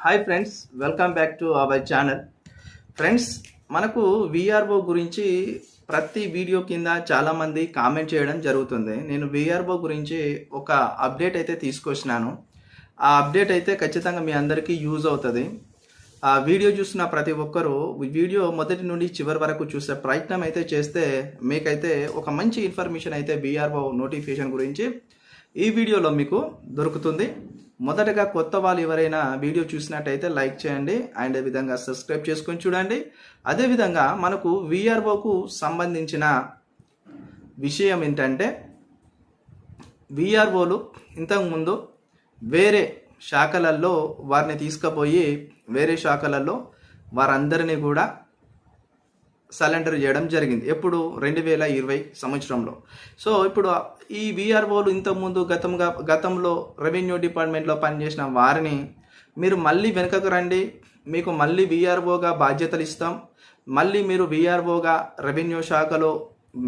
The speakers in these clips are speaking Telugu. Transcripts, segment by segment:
Hi friends welcome back to our channel friends మనకు విఆర్ఓ గురించి ప్రతి వీడియో కింద చాలామంది కామెంట్ చేయడం జరుగుతుంది. నేను విఆర్ఓ గురించి ఒక అప్డేట్ అయితే తీసుకొచ్చినాను. ఆ అప్డేట్ అయితే ఖచ్చితంగా మీ అందరికీ యూజ్ అవుతుంది. ఆ వీడియో చూసిన ప్రతి ఒక్కరూ వీడియో మొదటి నుండి చివరి వరకు చూసే ప్రయత్నం అయితే చేస్తే మీకైతే ఒక మంచి ఇన్ఫర్మేషన్ అయితే బీఆర్ఓ నోటిఫికేషన్ గురించి ఈ వీడియోలో మీకు దొరుకుతుంది. మొదటగా కొత్త వాళ్ళు ఎవరైనా వీడియో చూసినట్టయితే లైక్ చేయండి. అండ్ విధంగా సబ్స్క్రైబ్ చేసుకొని చూడండి. అదేవిధంగా మనకు విఆర్ఓకు సంబంధించిన విషయం ఏంటంటే విఆర్ఓలు ఇంతకుముందు వేరే శాఖలలో వారిని తీసుకుపోయి వేరే శాఖలలో వారందరినీ కూడా సరెండర్ చేయడం జరిగింది. ఎప్పుడు? రెండు వేల ఇరవై సంవత్సరంలో. సో ఇప్పుడు ఈ విఆర్ఓలు ఇంతకుముందు గతంగా గతంలో రెవెన్యూ డిపార్ట్మెంట్లో పనిచేసిన వారిని మీరు మళ్ళీ వెనుకకు రండి. మీకు మళ్ళీ విఆర్ఓగా బాధ్యతలు ఇస్తాం. మళ్ళీ మీరు విఆర్ఓగా రెవెన్యూ శాఖలో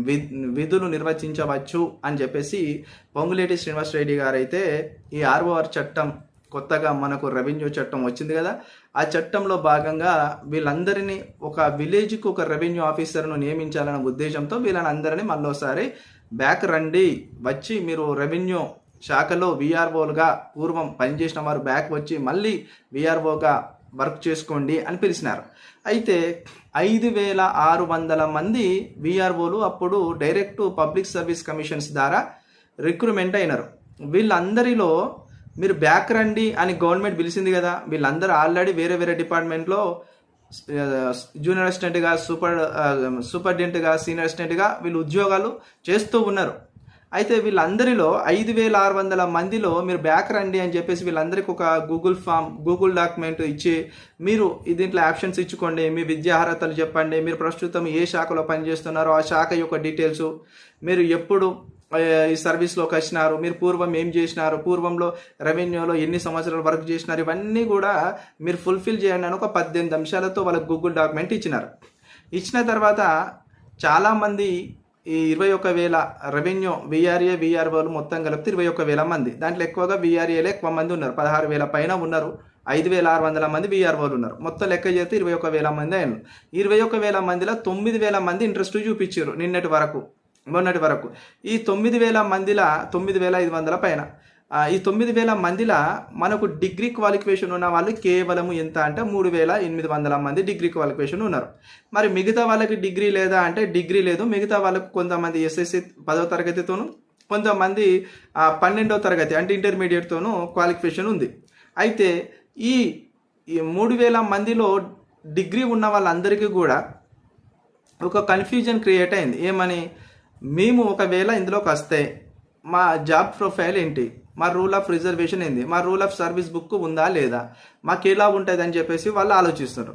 వి విధులు నిర్వచించవచ్చు అని చెప్పేసి పొంగులేటి శ్రీనివాస్ రెడ్డి గారు అయితే ఈ ఆర్ఓఆర్ చట్టం కొత్తగా మనకు రెవెన్యూ చట్టం వచ్చింది కదా? ఆ చట్టంలో భాగంగా వీళ్ళందరినీ ఒక విలేజ్కి ఒక రెవెన్యూ ఆఫీసర్ను నియమించాలనే ఉద్దేశంతో వీళ్ళని అందరినీ మళ్ళీసారి బ్యాక్ రండి. వచ్చి మీరు రెవెన్యూ శాఖలో విఆర్ఓలుగా పూర్వం పనిచేసిన వారు బ్యాక్ వచ్చి మళ్ళీ విఆర్ఓగా వర్క్ చేసుకోండి అని పిలిచినారు. అయితే ఐదు వేల ఆరు వందల మంది విఆర్ఓలు అప్పుడు డైరెక్ట్ పబ్లిక్ సర్వీస్ కమిషన్స్ ద్వారా రిక్రూట్మెంట్ అయినారు. వీళ్ళందరిలో మీరు బ్యాక్ రండి అని గవర్నమెంట్ పిలిచింది కదా వీళ్ళందరూ ఆల్రెడీ వేరే వేరే డిపార్ట్మెంట్లో జూనియర్ అసిస్టెంట్గా సూపర్ సూపరింటెండెంట్గా సీనియర్ అసిస్టెంట్గా వీళ్ళు ఉద్యోగాలు చేస్తూ ఉన్నారు. అయితే వీళ్ళందరిలో ఐదు వేల ఆరు వందల మందిలో మీరు బ్యాక్ రండి అని చెప్పేసి వీళ్ళందరికీ ఒక గూగుల్ ఫామ్ గూగుల్ డాక్యుమెంట్ ఇచ్చి మీరు దీంట్లో ఆప్షన్స్ ఇచ్చుకోండి మీ విద్యా అర్హతలు చెప్పండి మీరు ప్రస్తుతం ఏ శాఖలో పనిచేస్తున్నారో ఆ శాఖ యొక్క డీటెయిల్స్ మీరు ఎప్పుడు ఈ సర్వీస్లోకి వచ్చినారు. మీరు పూర్వం ఏం చేసినారు? పూర్వంలో రెవెన్యూలో ఎన్ని సంవత్సరాలు వర్క్ చేసినారు? ఇవన్నీ కూడా మీరు ఫుల్ఫిల్ చేయండి అని ఒక పద్దెనిమిది అంశాలతో వాళ్ళకి గూగుల్ డాక్యుమెంట్ ఇచ్చినారు. ఇచ్చిన తర్వాత చాలామంది ఈ ఇరవై ఒక్క వేల రెవెన్యూ విఆర్ఏ విఆర్ఓలు మొత్తం కలిపితే ఇరవై ఒక్క వేల మంది. దాంట్లో ఎక్కువగా విఆర్ఏలే ఎక్కువ మంది ఉన్నారు. పదహారు వేల పైన ఉన్నారు. ఐదు వేల ఆరు వందల మంది విఆర్ఓలు ఉన్నారు. మొత్తం లెక్క చేస్తే ఇరవై ఒక్క వేల మంది అయినారు. ఇరవై ఒక్క వేల మందిలో తొమ్మిది వేల మంది ఇంట్రెస్ట్ చూపించారు నిన్నటి వరకు. మొన్నటి వరకు. ఈ తొమ్మిది వేల మందిల తొమ్మిది వేల ఐదు వందల పైన. ఈ తొమ్మిది వేల మందిల మనకు డిగ్రీ క్వాలిఫికేషన్ ఉన్న వాళ్ళు కేవలము ఎంత అంటే మూడు వేల ఎనిమిది వందల మంది డిగ్రీ క్వాలిఫికేషన్ ఉన్నారు. మరి మిగతా వాళ్ళకి డిగ్రీ లేదా అంటే డిగ్రీ లేదు. మిగతా వాళ్ళకు కొంతమంది ఎస్ఎస్సి పదవ తరగతితోనూ కొంతమంది పన్నెండవ తరగతి అంటే ఇంటర్మీడియట్తోనూ క్వాలిఫికేషన్ ఉంది. అయితే ఈ మూడు వేల మందిలో డిగ్రీ ఉన్న వాళ్ళందరికీ కూడా ఒక కన్ఫ్యూజన్ క్రియేట్ అయింది. ఏమని? మేము ఒకవేళ ఇందులోకి వస్తే మా జాబ్ ప్రొఫైల్ ఏంటి? మా రూల్ ఆఫ్ రిజర్వేషన్ ఏంది? మా రూల్ ఆఫ్ సర్వీస్ బుక్ ఉందా లేదా? మాకు ఎలా ఉంటుంది అని చెప్పేసి వాళ్ళు ఆలోచిస్తున్నారు.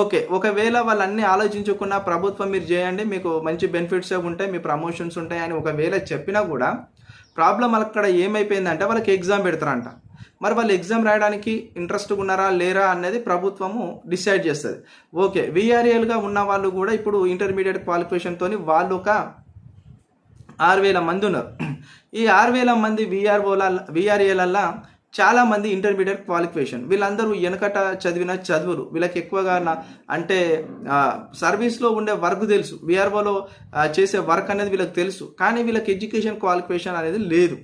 ఓకే ఒకవేళ వాళ్ళన్నీ ఆలోచించుకున్న ప్రభుత్వం మీరు చేయండి మీకు మంచి బెనిఫిట్స్ ఉంటాయి మీ ప్రమోషన్స్ ఉంటాయి అని ఒకవేళ చెప్పినా కూడా ప్రాబ్లం అక్కడ ఏమైపోయిందంటే వాళ్ళకి ఎగ్జామ్ పెడతారంట. మరి వాళ్ళు ఎగ్జామ్ రాయడానికి ఇంట్రెస్ట్ ఉన్నారా లేరా అనేది ప్రభుత్వము డిసైడ్ చేస్తుంది. ఓకే విఆర్ఏలుగా ఉన్న వాళ్ళు కూడా ఇప్పుడు ఇంటర్మీడియట్ క్వాలిఫికేషన్తో వాళ్ళు ఒక ఆరు వేల మంది ఉన్నారు. ఈ ఆరు వేల మంది విఆర్ఓల విఆర్ఏలల్లా చాలామంది ఇంటర్మీడియట్ క్వాలిఫికేషన్ వీళ్ళందరూ వెనకట చదివిన చదువులు. వీళ్ళకి ఎక్కువగా అంటే సర్వీస్లో ఉండే వర్క్ తెలుసు. విఆర్ఓలో చేసే వర్క్ అనేది వీళ్ళకి తెలుసు. కానీ వీళ్ళకి ఎడ్యుకేషన్ క్వాలిఫికేషన్ అనేది లేదు.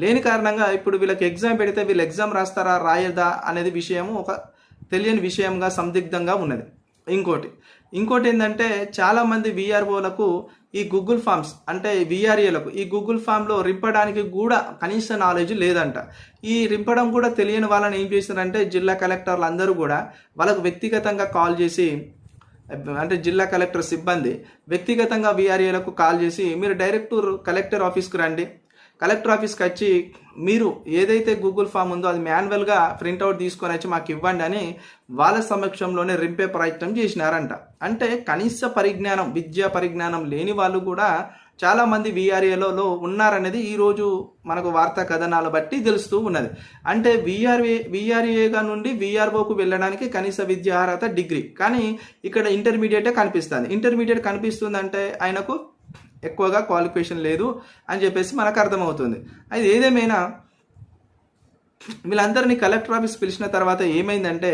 లేని కారణంగా ఇప్పుడు వీళ్ళకి ఎగ్జామ్ పెడితే వీళ్ళు ఎగ్జామ్ రాస్తారా రాయదా అనేది విషయము ఒక తెలియని విషయంగా సందిగ్ధంగా ఉన్నది. ఇంకోటి ఇంకోటి ఏంటంటే చాలామంది విఆర్ఓలకు ఈ గూగుల్ ఫామ్స్ అంటే విఆర్ఏలకు ఈ గూగుల్ ఫామ్లో రింపడానికి కూడా కనీస నాలెడ్జ్ లేదంట. ఈ రింపడం కూడా తెలియని వాళ్ళని ఏం చేశారంటే జిల్లా కలెక్టర్లు అందరూ కూడా వాళ్ళకు వ్యక్తిగతంగా కాల్ చేసి అంటే జిల్లా కలెక్టర్ సిబ్బంది వ్యక్తిగతంగా విఆర్ఏలకు కాల్ చేసి మీరు డైరెక్ట్ కలెక్టర్ ఆఫీస్కి రండి కలెక్టర్ ఆఫీస్కి వచ్చి మీరు ఏదైతే గూగుల్ ఫామ్ ఉందో అది మాన్యువల్గా ప్రింట్అవుట్ తీసుకొని వచ్చి మాకు ఇవ్వండి అని వాళ్ళ సమక్షంలోనే రింపే ప్రయత్నం చేసినారంట. అంటే కనీస పరిజ్ఞానం విద్యా పరిజ్ఞానం లేని వాళ్ళు కూడా చాలామంది విఆర్ఏలలో ఉన్నారనేది ఈరోజు మనకు వార్తా కథనాలు బట్టి తెలుస్తూ ఉన్నది. అంటే విఆర్ఏ విఆర్ఏగా నుండి విఆర్ఓకు వెళ్ళడానికి కనీస విద్యా అర్హత డిగ్రీ. కానీ ఇక్కడ ఇంటర్మీడియటే కనిపిస్తుంది. ఇంటర్మీడియట్ కనిపిస్తుందంటే ఆయనకు ఎక్కువగా క్వాలిఫికేషన్ లేదు అని చెప్పేసి మనకు అర్థమవుతుంది. అది ఏదేమైనా వీళ్ళందరినీ కలెక్టర్ ఆఫీస్ పిలిచిన తర్వాత ఏమైందంటే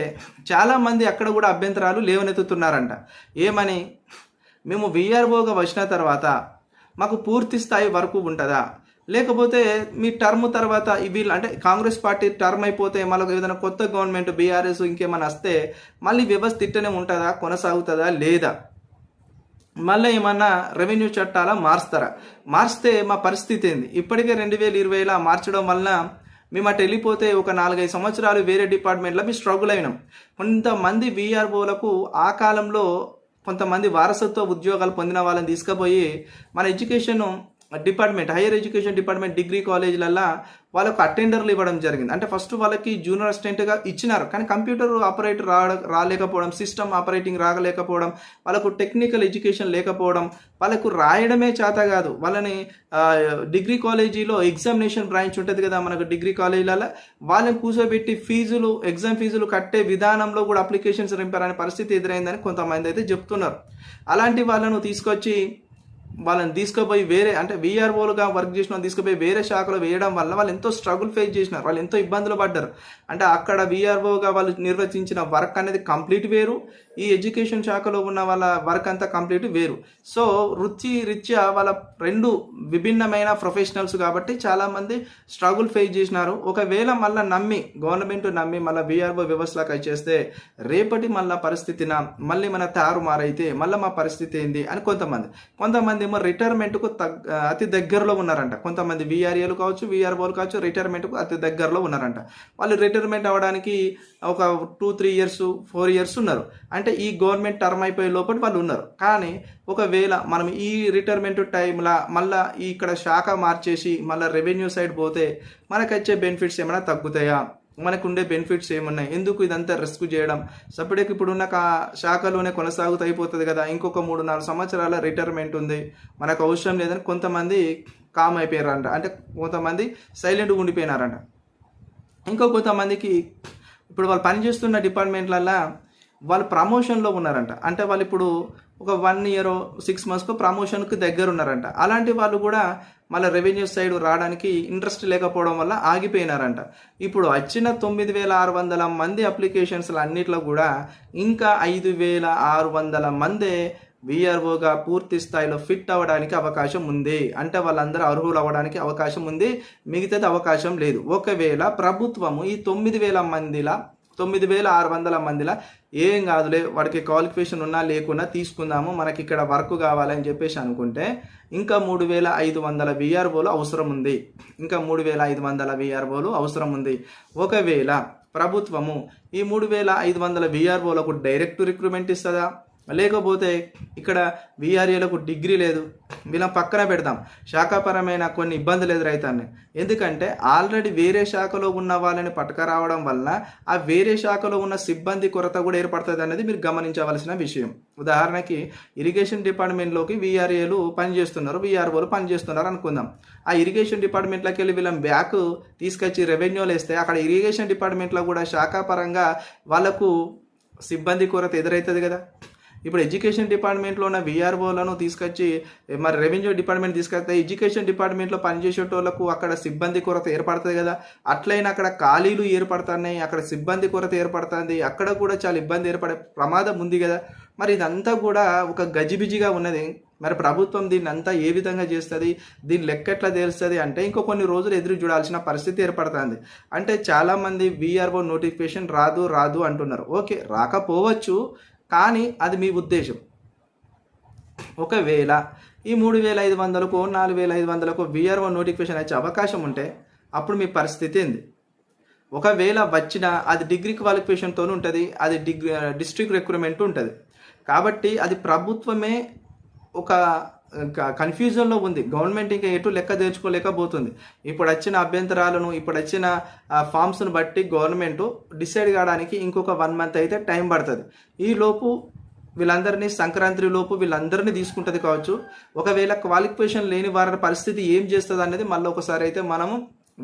చాలామంది అక్కడ కూడా అభ్యంతరాలు లేవనెత్తుతున్నారంట. ఏమని? మేము విఆర్ఓగా వచ్చిన తర్వాత మాకు పూర్తి స్థాయి వరకు ఉంటుందా? లేకపోతే మీ టర్మ్ తర్వాత వీళ్ళు అంటే కాంగ్రెస్ పార్టీ టర్మ్ అయిపోతే మళ్ళీ ఏదైనా కొత్త గవర్నమెంట్ బీఆర్ఎస్ ఇంకేమైనా వస్తే మళ్ళీ వ్యవస్థ ఇట్టనే ఉంటుందా? కొనసాగుతుందా? లేదా? మళ్ళీ ఏమన్నా రెవెన్యూ చట్టాల మారుస్తారా? మార్స్తే మా పరిస్థితి ఏంది? ఇప్పటికే రెండు వేల ఇరవైలా మార్చడం వలన మేము అటు వెళ్ళిపోతే ఒక నాలుగైదు సంవత్సరాలు వేరే డిపార్ట్మెంట్లో మేము స్ట్రగుల్ అయినాం. కొంతమంది వీఆర్ఓలకు ఆ కాలంలో కొంతమంది వారసత్వ ఉద్యోగాలు పొందిన వాళ్ళని తీసుకుపోయి మన education department higher education department degree కాలేజీలల్లో వాళ్ళకు అటెండర్లు ఇవ్వడం జరిగింది. అంటే ఫస్ట్ వాళ్ళకి జూనియర్ అసిస్టెంట్గా ఇచ్చినారు. కానీ కంప్యూటర్ ఆపరేటర్ రా రాలేకపోవడం సిస్టమ్ ఆపరేటింగ్ రాగలేకపోవడం వాళ్ళకు టెక్నికల్ ఎడ్యుకేషన్ లేకపోవడం వాళ్ళకు రాయడమే చేత కాదు. వాళ్ళని డిగ్రీ కాలేజీలో ఎగ్జామినేషన్ బ్రాంచ్ ఉంటుంది కదా మనకు డిగ్రీ కాలేజీలలో వాళ్ళని కూర్చోబెట్టి ఫీజులు ఎగ్జామ్ ఫీజులు కట్టే విధానంలో కూడా అప్లికేషన్స్ నింపారనే పరిస్థితి ఎదురైందని కొంతమంది అయితే చెప్తున్నారు. అలాంటి వాళ్ళను తీసుకొచ్చి వాళ్ళని తీసుకుపోయి వేరే అంటే వీఆర్ఓలుగా వర్క్ చేసిన వాళ్ళు తీసుకుపోయి వేరే శాఖలో వేయడం వల్ల వాళ్ళు ఎంతో స్ట్రగుల్ ఫేస్ చేసినారు. వాళ్ళు ఎంతో ఇబ్బందులు పడ్డారు. అంటే అక్కడ వీఆర్ఓగా వాళ్ళు నిర్వచించిన వర్క్ అనేది కంప్లీట్ వేరు. ఈ ఎడ్యుకేషన్ శాఖలో ఉన్న వాళ్ళ వర్క్ అంతా కంప్లీట్ వేరు. సో వృత్తి రీత్యా వాళ్ళ రెండు విభిన్నమైన ప్రొఫెషనల్స్ కాబట్టి చాలామంది స్ట్రగుల్ ఫేస్ చేసినారు. ఒకవేళ మళ్ళీ నమ్మి గవర్నమెంట్ నమ్మి మళ్ళీ వీఆర్ఓ వ్యవస్థలకు చేస్తే రేపటి మళ్ళీ పరిస్థితిన మళ్ళీ మన తారుమారైతే మళ్ళీ మా పరిస్థితి ఏంది అని కొంతమంది. కొంతమంది ఏమో రిటైర్మెంట్కు తగ్ అతి దగ్గరలో ఉన్నారంట. కొంతమంది వీఆర్ఏలు కావచ్చు వీఆర్ఓలు కావచ్చు రిటైర్మెంట్కు అతి దగ్గరలో ఉన్నారంట. వాళ్ళు రిటైర్మెంట్ అవ్వడానికి ఒక two three years four years ఉన్నారు. అంటే ఈ గవర్నమెంట్ టర్మ్ అయిపోయే లోపల వాళ్ళు ఉన్నారు. కానీ ఒకవేళ మనం ఈ రిటైర్మెంట్ టైంలో మళ్ళీ ఇక్కడ శాఖ మార్చేసి మళ్ళీ రెవెన్యూ సైడ్ పోతే మనకు వచ్చే బెనిఫిట్స్ ఏమైనా తగ్గుతాయా? మనకు ఉండే బెనిఫిట్స్ ఏమున్నాయి? ఎందుకు ఇదంతా రిస్క్ చేయడం? సపరేట్గా ఇప్పుడున్న కా శాఖలోనే కొనసాగుతూ అయిపోతుంది కదా. ఇంకొక మూడు నాలుగు సంవత్సరాల రిటైర్మెంట్ ఉంది. మనకు అవసరం లేదని కొంతమంది కామ్ అయిపోయారంట. అంటే కొంతమంది సైలెంట్గా ఉండిపోయినారంట. ఇంకో కొంతమందికి ఇప్పుడు వాళ్ళు పనిచేస్తున్న డిపార్ట్మెంట్లల్లో వాళ్ళు ప్రమోషన్లో ఉన్నారంట. అంటే వాళ్ళు ఇప్పుడు ఒక వన్ ఇయర్ సిక్స్ మంత్స్కు ప్రమోషన్కి దగ్గర ఉన్నారంట అలాంటి వాళ్ళు కూడా మళ్ళీ రెవెన్యూ సైడ్ రావడానికి ఇంట్రెస్ట్ లేకపోవడం వల్ల ఆగిపోయినారంట. ఇప్పుడు వచ్చిన తొమ్మిది వేల ఆరు వందల మంది అప్లికేషన్స్లు అన్నిట్లో కూడా ఇంకా ఐదు వేల ఆరు వందల మందే విఆర్ఓగా పూర్తి స్థాయిలో ఫిట్ అవ్వడానికి అవకాశం ఉంది. అంటే వాళ్ళందరూ అర్హులు అవ్వడానికి అవకాశం ఉంది. మిగతాది అవకాశం లేదు. ఒకవేళ ప్రభుత్వము ఈ తొమ్మిది వేల మందిలా తొమ్మిది వేల ఆరు వందల మందిలా ఏం కాదులే వాడికి క్వాలిఫికేషన్ ఉన్నా లేకున్నా తీసుకుందాము మనకి ఇక్కడ వర్క్ కావాలని చెప్పేసి అనుకుంటే ఇంకా మూడు వేల ఐదు వందల విఆర్ఓలు అవసరం ఉంది. ఇంకా మూడు వేల ఐదు వందల విఆర్ఓలు అవసరం ఉంది. ఒకవేళ ప్రభుత్వము ఈ మూడు వేల ఐదు వందల విఆర్ఓలకు డైరెక్ట్ రిక్రూట్మెంట్ ఇస్తుందా? లేకపోతే ఇక్కడ విఆర్ఏలకు డిగ్రీ లేదు. వీళ్ళ పక్కన పెడదాం. శాఖాపరమైన కొన్ని ఇబ్బందులు ఎదురవుతాయి ఎందుకంటే ఆల్రెడీ వేరే శాఖలో ఉన్న వాళ్ళని పట్టుకరావడం వలన ఆ వేరే శాఖలో ఉన్న సిబ్బంది కొరత కూడా ఏర్పడుతుంది అనేది మీరు గమనించవలసిన విషయం. ఉదాహరణకి ఇరిగేషన్ డిపార్ట్మెంట్లోకి విఆర్ఏలు పనిచేస్తున్నారు విఆర్ఓలు పనిచేస్తున్నారు అనుకుందాం. ఆ ఇరిగేషన్ డిపార్ట్మెంట్లోకి వెళ్ళి వీళ్ళని బ్యాక్ తీసుకొచ్చి రెవెన్యూలు వేస్తే అక్కడ ఇరిగేషన్ డిపార్ట్మెంట్లో కూడా శాఖాపరంగా వాళ్ళకు సిబ్బంది కొరత ఎదురవుతుంది కదా. ఇప్పుడు ఎడ్యుకేషన్ డిపార్ట్మెంట్లో ఉన్న విఆర్ఓలను తీసుకొచ్చి మరి రెవెన్యూ డిపార్ట్మెంట్ తీసుకొస్తే ఎడ్యుకేషన్ డిపార్ట్మెంట్లో పనిచేసేటోళ్ళకు అక్కడ సిబ్బంది కొరత ఏర్పడుతుంది కదా. అట్లయినా అక్కడ ఖాళీలు ఏర్పడుతున్నాయి అక్కడ సిబ్బంది కొరత ఏర్పడుతుంది అక్కడ కూడా చాలా ఇబ్బంది ఏర్పడే ప్రమాదం ఉంది కదా. మరి ఇదంతా కూడా ఒక గజిబిజిగా ఉన్నది. మరి ప్రభుత్వం దీన్ని అంతా ఏ విధంగా చేస్తుంది దీని లెక్క ఎట్లా తెలుస్తుంది అంటే ఇంకో కొన్ని రోజులు ఎదురు చూడాల్సిన పరిస్థితి ఏర్పడుతుంది. అంటే చాలామంది విఆర్ఓ నోటిఫికేషన్ రాదు రాదు అంటున్నారు. ఓకే రాకపోవచ్చు కానీ అది మీ ఉద్దేశం. ఒకవేళ ఈ మూడు వేల ఐదు వందలకు నాలుగు వేల ఐదు వందలకు విఆర్ఓ నోటిఫికేషన్ వచ్చే అవకాశం ఉంటే అప్పుడు మీ పరిస్థితి ఏంది? ఒకవేళ వచ్చిన అది డిగ్రీ క్వాలిఫికేషన్తోనే ఉంటుంది అది డిగ్రీ డిస్ట్రిక్ట్ రిక్రూట్మెంట్ ఉంటుంది. కాబట్టి అది ప్రభుత్వమే ఒక కన్ఫ్యూజన్లో ఉంది. గవర్నమెంట్ ఇంకా ఎటు లెక్క తెచ్చుకోలేకపోతుంది ఇప్పుడు వచ్చిన అభ్యంతరాలను ఇప్పుడు వచ్చిన ఫామ్స్ను బట్టి గవర్నమెంట్ డిసైడ్ కావడానికి ఇంకొక వన్ మంత్ అయితే టైం పడుతుంది. ఈ లోపు వీళ్ళందరినీ సంక్రాంతి లోపు వీళ్ళందరినీ తీసుకుంటుంది కావచ్చు. ఒకవేళ క్వాలిఫికేషన్ లేని వారి పరిస్థితి ఏం చేస్తుంది అనేది మళ్ళీ ఒకసారి అయితే మనము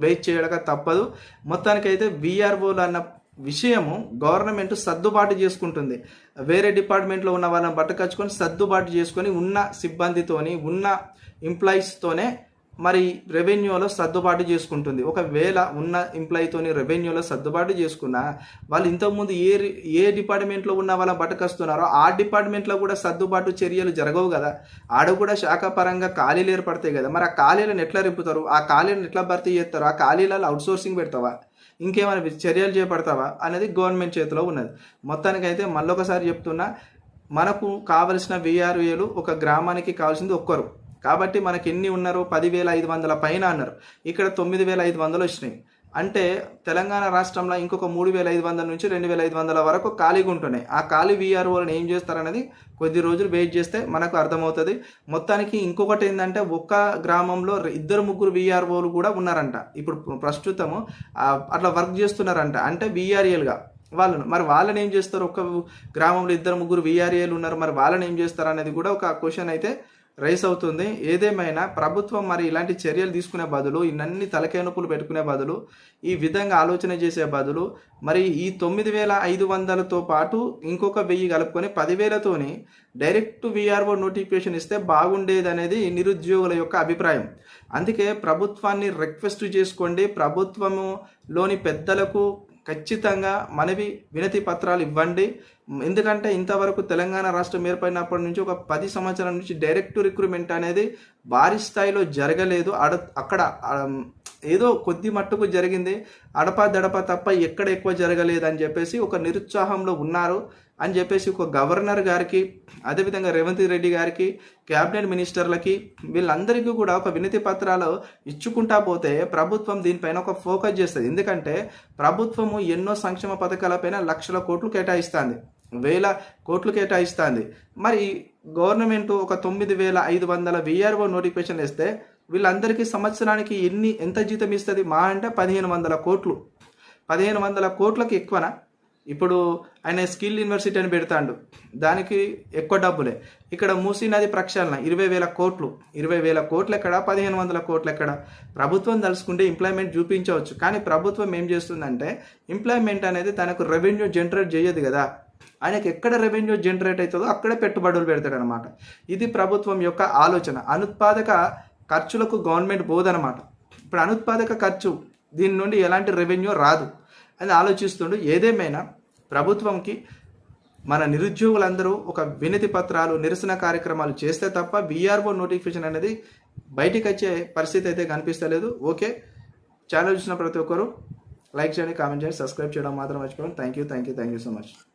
వెయిట్ చేయడక తప్పదు. మొత్తానికైతే విఆర్ఓలు అన్న విషయము గవర్నమెంట్ సర్దుబాటు చేసుకుంటుంది. వేరే డిపార్ట్మెంట్లో ఉన్న వాళ్ళని బట్టకచ్చుకొని సర్దుబాటు చేసుకొని ఉన్న సిబ్బందితోని ఉన్న ఎంప్లాయీస్తోనే మరి రెవెన్యూలో సర్దుబాటు చేసుకుంటుంది. ఒకవేళ ఉన్న ఎంప్లాయీతోని రెవెన్యూలో సర్దుబాటు చేసుకున్నా వాళ్ళు ఇంతకుముందు ఏ ఏ డిపార్ట్మెంట్లో ఉన్న వాళ్ళ బటకస్తున్నారో ఆ డిపార్ట్మెంట్లో కూడా సర్దుబాటు చర్యలు జరగవు కదా. ఆడ కూడా శాఖపరంగా ఖాళీలు ఏర్పడతాయి కదా. మరి ఆ ఖాళీలను ఎట్లా రిపుతారు ఆ ఖాళీలను ఎట్లా భర్తీ చేస్తారు? ఆ ఖాళీలలో అవుట్సోర్సింగ్ పెడతావా? ఇంకేమైనా చర్యలు చేపడతావా అనేది గవర్నమెంట్ చేతిలో ఉన్నది. మొత్తానికైతే మళ్ళొకసారి చెప్తున్నా మనకు కావలసిన విఆర్ఏలు ఒక గ్రామానికి కావాల్సింది ఒక్కరు. కాబట్టి మనకి ఎన్ని ఉన్నారు? పదివేల ఐదు వందల పైన అన్నారు. ఇక్కడ తొమ్మిది వేల ఐదు వందలు వచ్చినాయి. అంటే తెలంగాణ రాష్ట్రంలో ఇంకొక మూడు వేల ఐదు వందల నుంచి రెండు వేల ఐదు వందల వరకు ఖాళీగా ఉంటున్నాయి. ఆ ఖాళీ వీఆర్ఓలను ఏం చేస్తారనేది కొద్ది రోజులు వెయిట్ చేస్తే మనకు అర్థమవుతుంది. మొత్తానికి ఇంకొకటి ఏంటంటే ఒక్క గ్రామంలో ఇద్దరు ముగ్గురు వీఆర్ఓలు కూడా ఉన్నారంట. ఇప్పుడు ప్రస్తుతము అట్లా వర్క్ చేస్తున్నారంట. అంటే వీఆర్ఏలుగా వాళ్ళను. మరి వాళ్ళని ఏం చేస్తారు? ఒక్క గ్రామంలో ఇద్దరు ముగ్గురు వీఆర్ఏలు ఉన్నారు. మరి వాళ్ళని ఏం చేస్తారు అనేది కూడా ఒక క్వశ్చన్ అయితే రైస్ అవుతుంది. ఏదేమైనా ప్రభుత్వం మరి ఇలాంటి చర్యలు తీసుకునే బదులు ఇన్ని తలకాయ నొప్పులు పెట్టుకునే బదులు ఈ విధంగా ఆలోచన చేసే బదులు మరి ఈ తొమ్మిది వేల ఐదు వందలతో పాటు ఇంకొక వెయ్యి కలుపుకొని పదివేలతోని డైరెక్ట్ విఆర్ఓ నోటిఫికేషన్ ఇస్తే బాగుండేది అనేది నిరుద్యోగుల యొక్క అభిప్రాయం. అందుకే ప్రభుత్వాన్ని రిక్వెస్ట్ చేసుకోండి. ప్రభుత్వములోని పెద్దలకు ఖచ్చితంగా మనవి వినతి పత్రాలు ఇవ్వండి. ఎందుకంటే ఇంతవరకు తెలంగాణ రాష్ట్రం ఏర్పడినప్పటి నుంచి ఒక పది సంవత్సరాల నుంచి డైరెక్ట్ రిక్రూట్మెంట్ అనేది భారీ స్థాయిలో జరగలేదు. అడ అక్కడ ఏదో కొద్ది మట్టుకు జరిగింది. అడప దడప తప్ప ఎక్కడ ఎక్కువ జరగలేదు అని చెప్పేసి ఒక నిరుత్సాహంలో ఉన్నారు. అని చెప్పేసి ఒక గవర్నర్ గారికి అదేవిధంగా రేవంత్ రెడ్డి గారికి క్యాబినెట్ మినిస్టర్లకి వీళ్ళందరికీ కూడా ఒక వినతి పత్రాలు ఇచ్చుకుంటా పోతే ప్రభుత్వం దీనిపైన ఒక ఫోకస్ చేస్తుంది. ఎందుకంటే ప్రభుత్వము ఎన్నో సంక్షేమ పథకాలపైన లక్షల కోట్లు కేటాయిస్తుంది. వేల కోట్లు కేటాయిస్తుంది. మరి గవర్నమెంట్ ఒక తొమ్మిది వేల ఐదు వందల విఆర్ఓ నోటిఫికేషన్ ఇస్తే వీళ్ళందరికీ సంవత్సరానికి ఎన్ని ఎంత జీతం ఇస్తుంది? మా అంటే పదిహేను వందల కోట్లు. పదిహేను వందల కోట్లకు ఎక్కువనా? ఇప్పుడు ఆయన స్కిల్ యూనివర్సిటీ అని పెడతాడు. దానికి ఎక్కువ డబ్బులే. ఇక్కడ మూసీ నది ప్రక్షాళన ఇరవై వేల కోట్లు. ఇరవై వేల కోట్లు ఎక్కడ పదిహేను వందల కోట్లు ఎక్కడ ప్రభుత్వం తలుసుకుంటే ఎంప్లాయ్మెంట్ చూపించవచ్చు. కానీ ప్రభుత్వం ఏం చేస్తుందంటే ఎంప్లాయ్మెంట్ అనేది తనకు రెవెన్యూ జనరేట్ చేయదు కదా. ఆయనకు ఎక్కడ రెవెన్యూ జనరేట్ అవుతుందో అక్కడే పెట్టుబడులు పెడతాడనమాట. ఇది ప్రభుత్వం యొక్క ఆలోచన. అనుత్పాదక ఖర్చులకు గవర్నమెంట్ పోదనమాట ఇప్పుడు అనుత్పాదక ఖర్చు దీని నుండి ఎలాంటి రెవెన్యూ రాదు. అని ఆలోచిస్తుండు. ఏదేమైనా ప్రభుత్వంకి మన నిరుద్యోగులందరూ ఒక వినతి పత్రాలు నిరసన కార్యక్రమాలు చేస్తే తప్ప బీఆర్ఓ నోటిఫికేషన్ అనేది బయటికి వచ్చే పరిస్థితి అయితే కనిపిస్తలేదు. ఓకే. ఛానల్ చూసిన ప్రతి ఒక్కరు లైక్ చేయండి కామెంట్ చేయండి సబ్స్క్రైబ్ చేయడం మాత్రం మర్చిపోవడం thank you thank you thank you so much